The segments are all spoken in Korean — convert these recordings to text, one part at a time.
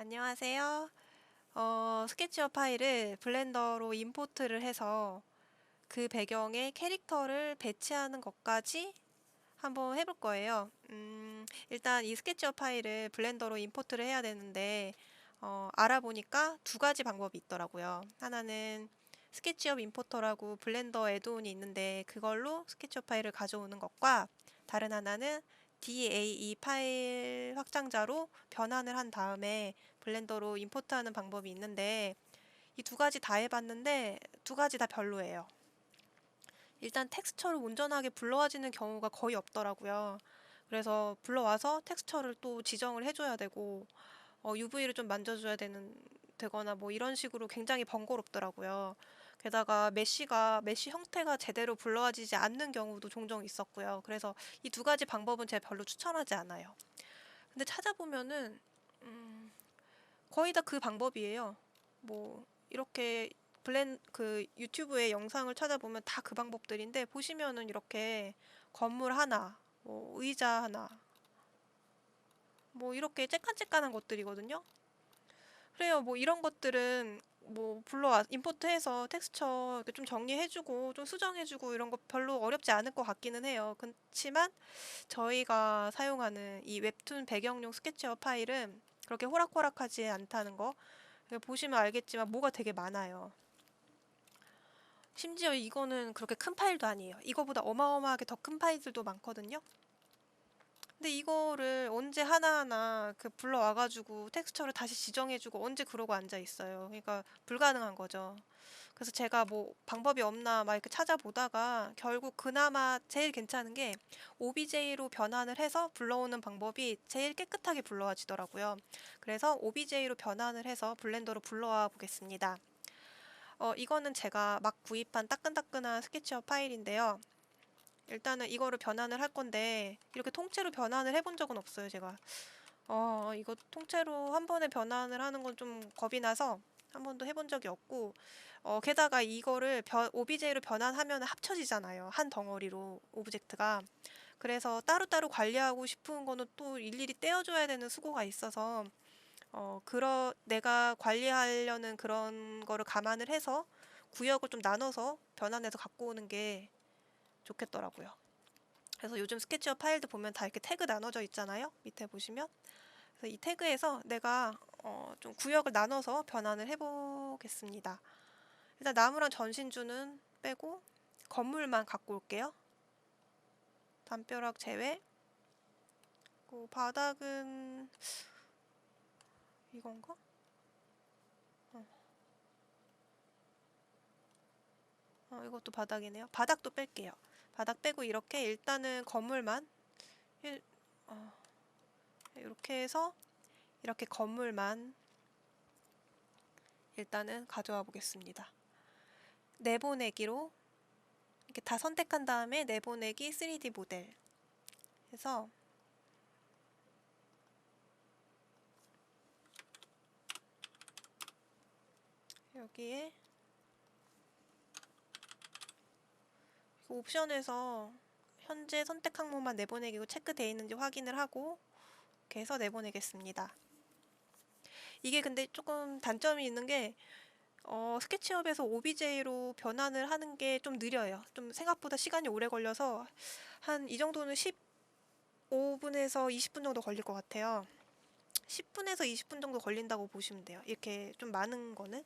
안녕하세요. 어, 스케치업 파일을 블렌더로 임포트를 해서 그 배경에 캐릭터를 배치하는 것까지 한번 해볼 거예요. 음, 일단 이 스케치업 파일을 블렌더로 임포트를 해야 되는데 어, 알아보니까 두 가지 방법이 있더라고요. 하나는 스케치업 임포터라고 블렌더 애드온이 있는데 그걸로 스케치업 파일을 가져오는 것과 다른 하나는 DAE 파일 확장자로 변환을 한 다음에 블렌더로 임포트하는 방법이 있는데 이 두 가지 다 해봤는데 두 가지 다 별로예요. 일단 텍스처를 온전하게 불러와지는 경우가 거의 없더라고요. 그래서 불러와서 텍스처를 또 지정을 해줘야 되고 어, UV를 좀 만져줘야 되는 되거나 뭐 이런 식으로 굉장히 번거롭더라고요. 게다가 메쉬가 메쉬 형태가 제대로 불러와지지 않는 경우도 종종 있었고요. 그래서 이 두 가지 방법은 제가 별로 추천하지 않아요. 근데 찾아보면은 음, 거의 다 그 방법이에요. 뭐 이렇게 블렌 그 유튜브의 영상을 찾아보면 다 그 방법들인데 보시면은 이렇게 건물 하나, 뭐 의자 하나, 뭐 이렇게 쬐깐쬐깐한 것들이거든요. 그래요. 뭐 이런 것들은 뭐 불러와 임포트해서 텍스처 좀 정리해주고 좀 수정해주고 이런 거 별로 어렵지 않을 것 같기는 해요. 그렇지만 저희가 사용하는 이 웹툰 배경용 스케치업 파일은 그렇게 호락호락하지 않다는 거 보시면 알겠지만 뭐가 되게 많아요. 심지어 이거는 그렇게 큰 파일도 아니에요. 이거보다 어마어마하게 더 큰 파일들도 많거든요. 근데 이거를 언제 하나하나 그 불러와가지고 텍스처를 다시 지정해주고 언제 그러고 앉아 있어요. 그러니까 불가능한 거죠. 그래서 제가 뭐 방법이 없나 막 이렇게 찾아보다가 결국 그나마 제일 괜찮은 게 OBJ로 변환을 해서 불러오는 방법이 제일 깨끗하게 불러와지더라고요. 그래서 OBJ로 변환을 해서 블렌더로 불러와 보겠습니다. 어, 이거는 제가 막 구입한 따끈따끈한 스케치업 파일인데요. 일단은 이거를 변환을 할 건데 이렇게 통째로 변환을 해본 적은 없어요 제가. 어 이거 통째로 한 번에 변환을 하는 건 좀 겁이 나서 한 번도 해본 적이 없고 어 게다가 이거를 변, OBJ로 변환하면 합쳐지잖아요 한 덩어리로 오브젝트가. 그래서 따로따로 관리하고 싶은 거는 또 일일이 떼어줘야 되는 수고가 있어서 어 그러 내가 관리하려는 그런 거를 감안을 해서 구역을 좀 나눠서 변환해서 갖고 오는 게 좋겠더라고요. 그래서 요즘 스케치업 파일도 보면 다 이렇게 태그 나눠져 있잖아요. 밑에 보시면. 그래서 이 태그에서 내가 어, 좀 구역을 나눠서 변환을 해보겠습니다. 일단 나무랑 전신주는 빼고 건물만 갖고 올게요. 담벼락 제외. 그리고 바닥은 이건가? 어. 어, 이것도 바닥이네요. 바닥도 뺄게요. 바닥 빼고 이렇게 일단은 건물만 어, 이렇게 해서 이렇게 건물만 일단은 가져와 보겠습니다. 내보내기로 이렇게 다 선택한 다음에 내보내기 3D 모델 해서 여기에 그 옵션에서 현재 선택 항목만 내보내기고 체크되어 있는지 확인을 하고 이렇게 해서 내보내겠습니다. 이게 근데 조금 단점이 있는 게 어, 스케치업에서 OBJ로 변환을 하는 게 좀 느려요. 좀 생각보다 시간이 오래 걸려서 한 이 정도는 15분에서 20분 정도 걸릴 것 같아요. 10분에서 20분 정도 걸린다고 보시면 돼요. 이렇게 좀 많은 거는.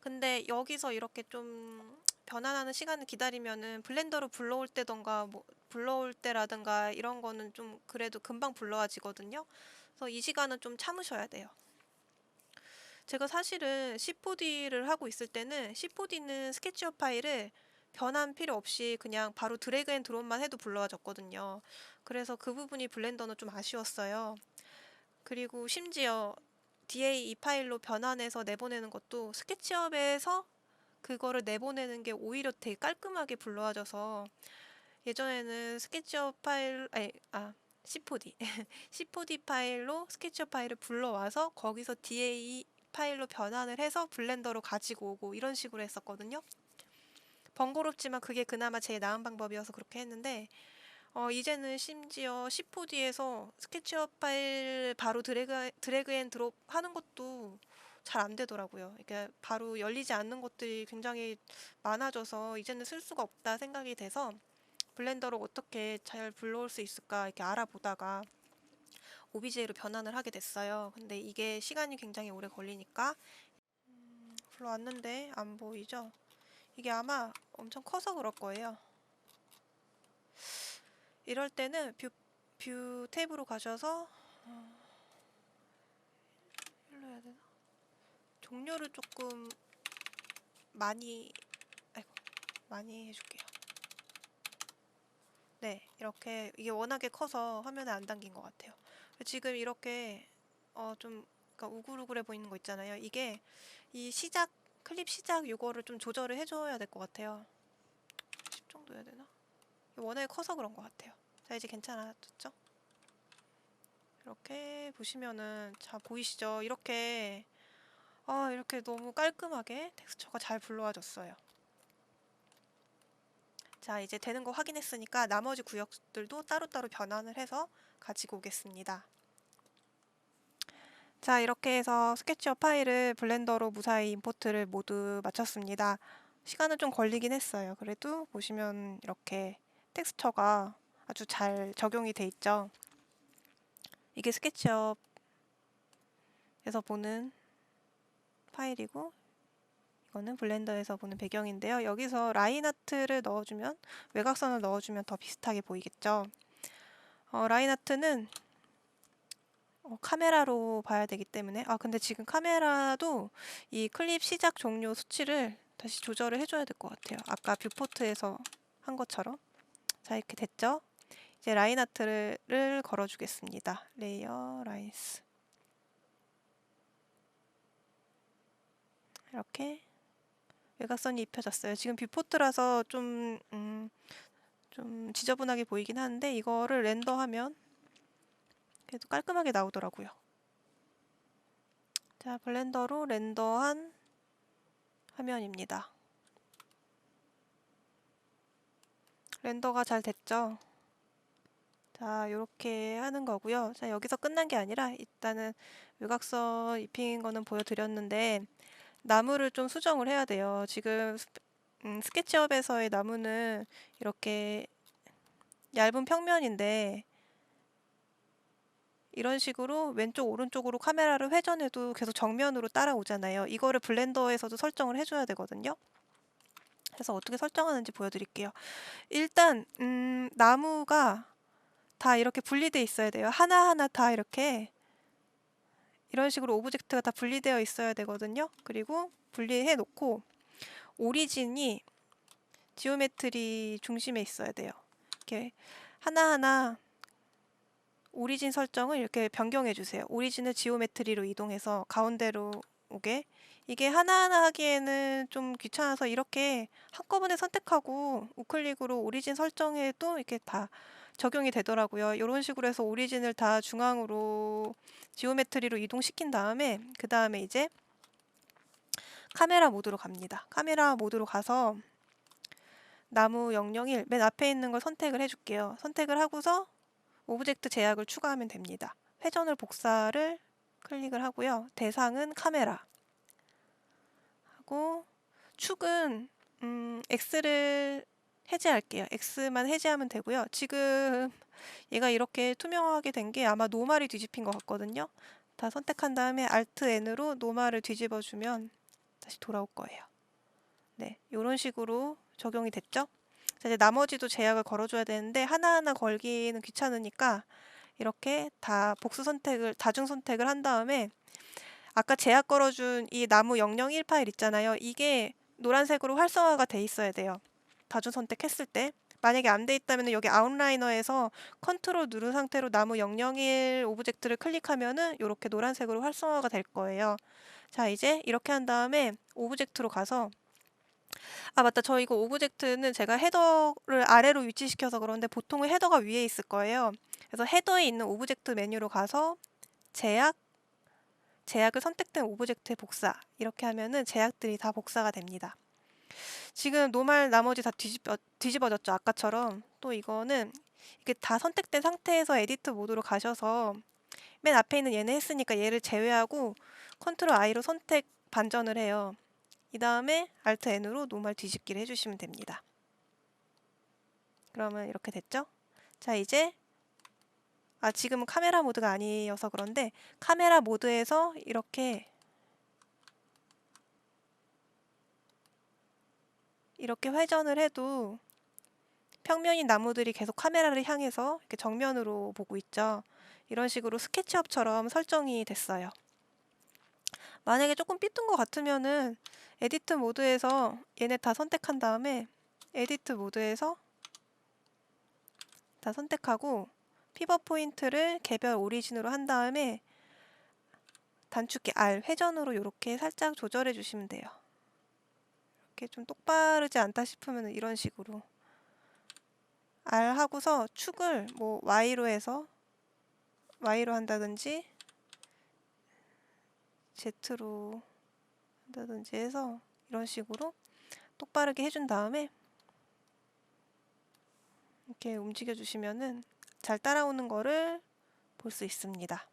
근데 여기서 이렇게 좀 변환하는 시간을 기다리면은 블렌더로 불러올 때던가 뭐 불러올 때라든가 이런 거는 좀 그래도 금방 불러와지거든요. 그래서 이 시간은 좀 참으셔야 돼요. 제가 사실은 C4D를 하고 있을 때는 C4D는 스케치업 파일을 변환 필요 없이 그냥 바로 드래그 앤 드롭만 해도 불러와졌거든요. 그래서 그 부분이 블렌더는 좀 아쉬웠어요. 그리고 심지어 DA 이 파일로 변환해서 내보내는 것도 스케치업에서 그거를 내보내는 게 오히려 되게 깔끔하게 불러와져서 예전에는 스케치업 파일 아니 아 C4D C4D 파일로 스케치업 파일을 불러와서 거기서 DA 파일로 변환을 해서 블렌더로 가지고 오고 이런 식으로 했었거든요. 번거롭지만 그게 그나마 제일 나은 방법이어서 그렇게 했는데 어, 이제는 심지어 10호 뒤에서 스케치업 파일 바로 드래그, 드래그 앤 드롭 하는 것도 잘 안 되더라고요. 이게 바로 열리지 않는 것들이 굉장히 많아져서 이제는 쓸 수가 없다 생각이 돼서 블렌더로 어떻게 잘 불러올 수 있을까 이렇게 알아보다가 OBJ로 변환을 하게 됐어요. 근데 이게 시간이 굉장히 오래 걸리니까 음, 불러왔는데 안 보이죠? 이게 아마 엄청 커서 그럴 거예요. 이럴 때는 뷰, 뷰 탭으로 가셔서 어, 일로 해야 되나? 종료를 조금 많이 아이고 많이 해줄게요. 네, 이렇게 이게 워낙에 커서 화면에 안 담긴 것 같아요. 지금 이렇게 어좀 그러니까 우글우글해 보이는 거 있잖아요. 이게 이 시작 클립 시작 요거를 좀 조절을 해줘야 될 것 같아요. 10 정도 해야 되나? 워낙에 커서 그런 것 같아요. 자 이제 괜찮아졌죠? 이렇게 보시면은 자 보이시죠? 이렇게 아 이렇게 너무 깔끔하게 텍스처가 잘 불러와졌어요. 자 이제 되는 거 확인했으니까 나머지 구역들도 따로따로 변환을 해서 가지고 오겠습니다. 자 이렇게 해서 스케치업 파일을 블렌더로 무사히 임포트를 모두 마쳤습니다. 시간은 좀 걸리긴 했어요. 그래도 보시면 이렇게 텍스처가 아주 잘 적용이 돼 있죠. 이게 스케치업에서 보는 파일이고 이거는 블렌더에서 보는 배경인데요. 여기서 라인 아트를 넣어주면 외곽선을 넣어주면 더 비슷하게 보이겠죠. 어, 라인 아트는 어, 카메라로 봐야 되기 때문에 아 근데 지금 카메라도 이 클립 시작 종료 수치를 다시 조절을 해줘야 될 것 같아요. 아까 뷰포트에서 한 것처럼 자 이렇게 됐죠? 이제 라인 아트를 걸어주겠습니다. 레이어 라인스 이렇게 외곽선이 입혀졌어요. 지금 뷰포트라서 좀, 음, 좀 지저분하게 보이긴 하는데 이거를 렌더하면 그래도 깔끔하게 나오더라고요. 자, 블렌더로 렌더한 화면입니다. 렌더가 잘 됐죠? 자, 이렇게 하는 거고요. 자, 여기서 끝난 게 아니라 일단은 외곽선 입힌 거는 보여드렸는데 나무를 좀 수정을 해야 돼요. 지금 음, 스케치업에서의 나무는 이렇게 얇은 평면인데 이런 식으로 왼쪽 오른쪽으로 카메라를 회전해도 계속 정면으로 따라오잖아요. 이거를 블렌더에서도 설정을 해줘야 되거든요. 그래서 어떻게 설정하는지 보여드릴게요. 일단 음, 나무가 다 이렇게 분리돼 있어야 돼요. 하나하나 다 이렇게 이런 식으로 오브젝트가 다 분리되어 있어야 되거든요. 그리고 분리해 놓고 오리진이 지오메트리 중심에 있어야 돼요. 이렇게 하나하나 오리진 설정을 이렇게 변경해 주세요. 오리진을 지오메트리로 이동해서 가운데로 오게 이게 하나하나 하기에는 좀 귀찮아서 이렇게 한꺼번에 선택하고 우클릭으로 오리진 설정에도 이렇게 다 적용이 되더라고요. 이런 식으로 해서 오리진을 다 중앙으로 지오메트리로 이동시킨 다음에 그 다음에 이제 카메라 모드로 갑니다. 카메라 모드로 가서 나무 001 맨 앞에 있는 걸 선택을 해줄게요. 선택을 하고서 오브젝트 제약을 추가하면 됩니다. 회전을 복사를 클릭을 하고요. 대상은 카메라 하고 축은 음, X를 해제할게요. X만 해제하면 되고요. 지금 얘가 이렇게 투명하게 된 게 아마 노말이 뒤집힌 것 같거든요. 다 선택한 다음에 Alt N으로 노말을 뒤집어 주면 다시 돌아올 거예요. 네, 이런 식으로 적용이 됐죠. 자, 이제 나머지도 제약을 걸어줘야 되는데 하나하나 걸기는 귀찮으니까 이렇게 다 복수 선택을 다중 선택을 한 다음에 아까 제약 걸어준 이 나무 001 파일 있잖아요. 이게 노란색으로 활성화가 돼 있어야 돼요. 다중 선택했을 때 만약에 안 돼 있다면 여기 아웃라이너에서 컨트롤 누른 상태로 나무 001 오브젝트를 클릭하면은 이렇게 노란색으로 활성화가 될 거예요. 자 이제 이렇게 한 다음에 오브젝트로 가서 아 맞다 저 이거 오브젝트는 제가 헤더를 아래로 위치시켜서 그런데 보통은 헤더가 위에 있을 거예요. 그래서 헤더에 있는 오브젝트 메뉴로 가서 제약 제약을 선택된 오브젝트의 복사 이렇게 하면은 제약들이 다 복사가 됩니다. 지금 노말 나머지 다 뒤집어, 뒤집어졌죠. 아까처럼 또 이거는 이게 다 선택된 상태에서 에디트 모드로 가셔서 맨 앞에 있는 얘는 했으니까 얘를 제외하고 컨트롤 I로 선택 반전을 해요. 이 다음에 Alt N으로 노멀 뒤집기를 해주시면 됩니다. 그러면 이렇게 됐죠? 자 이제 아 지금은 카메라 모드가 아니어서 그런데 카메라 모드에서 이렇게 이렇게 회전을 해도 평면인 나무들이 계속 카메라를 향해서 이렇게 정면으로 보고 있죠. 이런 식으로 스케치업처럼 설정이 됐어요. 만약에 조금 삐뚤은 것 같으면은 에디트 모드에서 얘네 다 선택한 다음에 에디트 모드에서 다 선택하고 피벗 포인트를 개별 오리진으로 한 다음에 단축키 R 회전으로 이렇게 살짝 조절해 주시면 돼요. 이렇게 좀 똑바르지 않다 싶으면 이런 식으로 R 하고서 축을 뭐 Y로 해서 Y로 한다든지 Z로 한다든지 해서 이런 식으로 똑바르게 해준 다음에 이렇게 움직여 주시면은 잘 따라오는 거를 볼 수 있습니다.